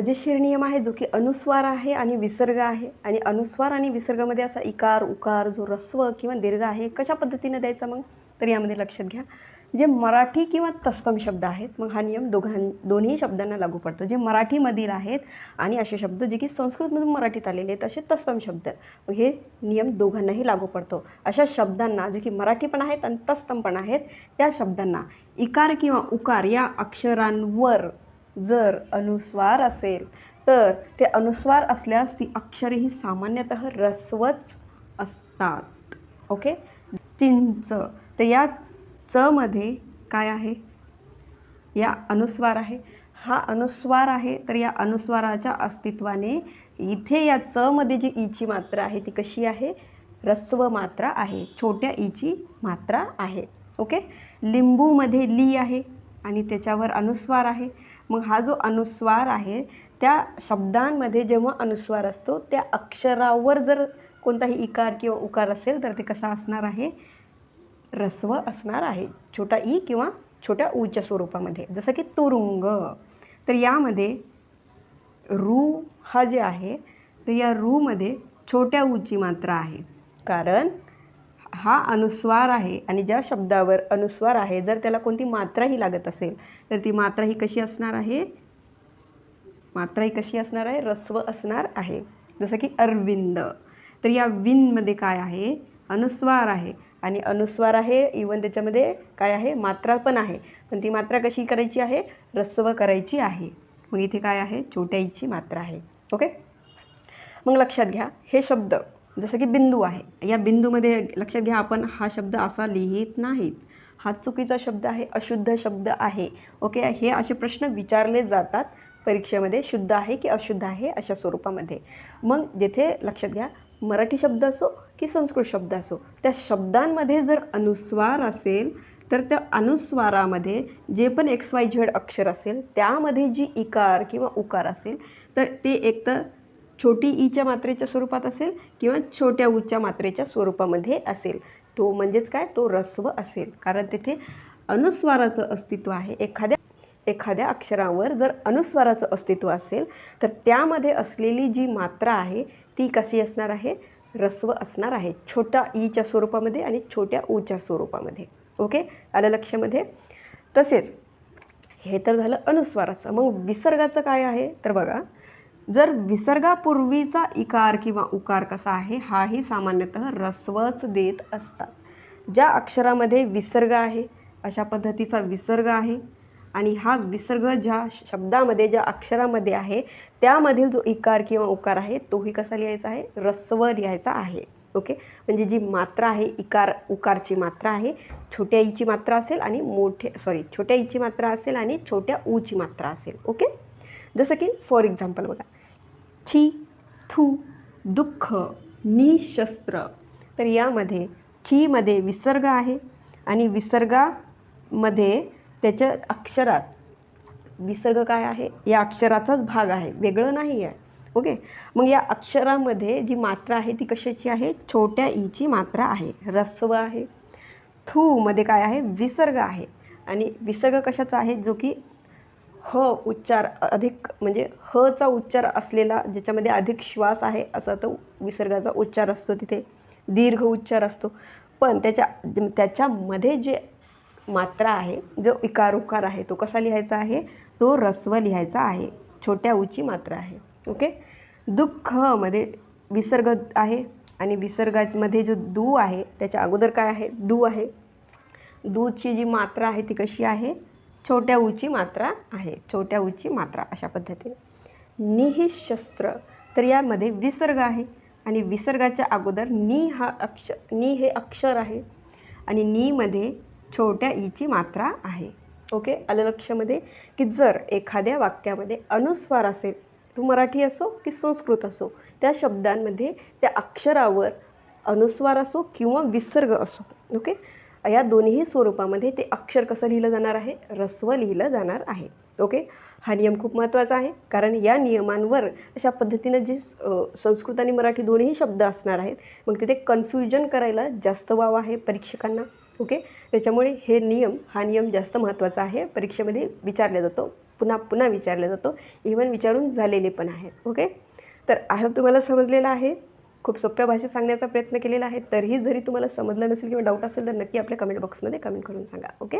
मजेशीर नियम आहे जो की अनुस्वार आहे आणि विसर्ग आहे. आणि अनुस्वार आणि विसर्गामध्ये असा इकार उकार जो रस्व किंवा दीर्घ आहे कशा पद्धतीने द्यायचा मग? तर यामध्ये लक्षात घ्या. जे मराठी किंवा तत्सम शब्द आहेत मग हा नियम दोघां दोन्ही शब्दांना लागू पडतो. जे मराठीमधील आहेत आणि असे शब्द जे की संस्कृतमधून मराठीत आलेले आहेत असे तत्सम शब्द. मग हे नियम दोघांनाही लागू पडतो. अशा शब्दांना जे की मराठी पण आहेत आणि तत्सम पण आहेत त्या शब्दांना इकार किंवा उकार या अक्षरांवर जर अनुस्वार असेल तर ते अनुस्वार असल्यास ती अक्षरे ही सामान्यतः रस्वच असतात. ओके चिंच. तर या च मध्ये काय आहे? या अनुस्वार आहे. हा अनुस्वार आहे तर या अनुस्वाराच्या अस्तित्वाने इथे या च मध्ये जी ईची मात्रा आहे ती कशी आहे? रस्व मात्रा आहे. छोट्या ईची मात्रा आहे. ओके लिंबूमध्ये ली आहे आणि त्याच्यावर अनुस्वार आहे. मग हा जो अनुस्वार आहे त्या शब्दांमध्ये जेव्हा अनुस्वार असतो त्या अक्षरावर जर कोणताही इकार किंवा उकार असेल तर ते कसा असणार आहे? रस्व असणार आहे. छोटा ई किंवा छोट्या ऊच्या स्वरूपामध्ये. जसं की तुरुंग. तर यामध्ये रू हा जे आहे तर या रूमध्ये छोट्या ऊची मात्रा आहे. कारण हा अनुस्वार आहे आणि ज्या शब्दावर अनुस्वार आहे जर त्याला कोणती मात्राही लागत असेल तर ती मात्रा ही कशी असणार आहे? मात्रा ही कशी असणार आहे? रस्व असणार आहे. जसं की अरविंद. तर या विनमध्ये काय आहे? अनुस्वार आहे. आणि अनुस्वार आहे इवन त्याच्यामध्ये काय आहे? मात्रा पण आहे. पण ती मात्रा कशी करायची आहे? रस्व करायची आहे. मग इथे काय आहे? छोट्याईची मात्रा आहे. ओके? मग लक्षात घ्या. हे शब्द जसं की बिंदू आहे. या बिंदूमध्ये लक्षात घ्या आपण हा शब्द असा लिहित नाहीत. हा चुकीचा शब्द आहे अशुद्ध शब्द आहे. ओके? हे असे प्रश्न विचारले जातात परीक्षेमध्ये शुद्ध आहे की अशुद्ध आहे अशा स्वरूपामध्ये. मग जेथे लक्षात घ्या मराठी शब्द असो की संस्कृत शब्द असो त्या शब्दांमध्ये जर अनुस्वार असेल तर त्या अनुस्वारामध्ये जे पण एक्स वाय झेड अक्षर असेल त्यामध्ये जी इकार किंवा उकार असेल तर ते एकतर छोटी ईच्या मात्रेच्या स्वरूपात असेल किंवा छोट्या ऊच्या मात्रेच्या स्वरूपामध्ये असेल. तो म्हणजेच काय? तो रस्व असेल. कारण तेथे अनुस्वाराचं अस्तित्व आहे. एखाद्या एखाद्या अक्षरावर जर अनुस्वाराचं अस्तित्व असेल तर त्यामध्ये असलेली जी मात्रा आहे ती कशी असणार आहे? रस्व असणार आहे. छोट्या ईच्या स्वरूपामध्ये आणि छोट्या ऊच्या स्वरूपामध्ये. ओके? आलं लक्षामध्ये? तसेच हे तर झालं अनुस्वाराचं. मग विसर्गाचं काय आहे? तर बघा जर विसर्गापूर्वीचा इकार किंवा उकार कसा आहे हाही सामान्यतः रस्वच देत असतात. ज्या अक्षरामध्ये विसर्ग आहे अशा पद्धतीचा विसर्ग आहे. आणि हा विसर्ग ज्या शब्दामध्ये ज्या अक्षरामध्ये आहे त्यामधील जो इकार किंवा उकार आहे तोही कसा लिहायचा आहे? रस्व लिहायचा आहे. ओके? म्हणजे जी मात्रा आहे इकार उकारची मात्रा आहे छोट्या ईची मात्रा असेल आणि मोठे सॉरी छोट्या ईची मात्रा असेल आणि छोट्या ऊची मात्रा असेल. ओके? जसं की फॉर एक्झाम्पल बघा. छी थू दुःख निशस्त्र. तर यामध्ये छीमध्ये विसर्ग आहे आणि विसर्गामध्ये त्याच्या अक्षरात विसर्ग काय आहे? या अक्षराचाच भाग आहे. वेगळं नाही आहे ओके? मग या अक्षरामध्ये जी मात्रा आहे ती कशाची आहे? छोट्या ईची मात्रा आहे. रस्व आहे. थूमध्ये काय आहे? विसर्ग आहे. आणि विसर्ग कशाचा आहे? जो की ह उच्चार अधिक म्हणजे हचा उच्चार असलेला ज्याच्यामध्ये अधिक श्वास आहे असा तो विसर्गाचा उच्चार असतो तिथे. दीर्घ उच्चार असतो. पण त्याच्या त्याच्यामध्ये जे मात्रा आहे जो इकार उकार आहे तो कसा लिहायचा आहे? तो रस्व लिहायचा आहे. छोट्या उची मात्रा आहे. ओके? दुःखमध्ये विसर्ग आहे आणि विसर्गामध्ये जो दू आहे त्याच्या अगोदर काय आहे? दू आहे. दूची जी मात्रा आहे ती कशी आहे? छोट्या ऊची मात्रा आहे. छोट्या ऊची मात्रा अशा पद्धतीने. निहिशस्त्र तर यामध्ये विसर्ग आहे. आणि विसर्गाच्या अगोदर नी हा अक्ष नी हे अक्षर आहे. आणि नीमध्ये छोट्या ईची मात्रा आहे. ओके? आलं लक्षामध्ये? की जर एखाद्या वाक्यामध्ये अनुस्वार असेल तो मराठी असो की संस्कृत असो त्या शब्दांमध्ये त्या अक्षरावर अनुस्वार असो किंवा विसर्ग असो. ओके? या दोन्ही स्वरूपामध्ये ते अक्षर कसं लिहिलं जाणार आहे? रस्व लिहिलं जाणार आहे. ओके? हा नियम खूप महत्त्वाचा आहे. कारण या नियमांवर अशा पद्धतीनं जे संस्कृत आणि मराठी दोन्ही शब्द असणार आहेत मग तिथे कन्फ्युजन करायला जास्त वाव आहे परीक्षकांना. ओके? त्याच्यामुळे हे नियम हा नियम जास्त महत्त्वाचा आहे. परीक्षेमध्ये विचारला जातो. पुन्हा पुन्हा विचारला जातो. इव्हन विचारून झालेले पण आहेत. ओके? तर आय होप तुम्हाला समजलेलं आहे. खूप सोप्या भाषेत सांगण्याचा प्रयत्न केलेला आहे. तरीही जरी तुम्हाला समजलं नसेल किंवा डाऊट असेल तर नक्की आपल्या कमेंट बॉक्समध्ये कमेंट करून सांगा. ओके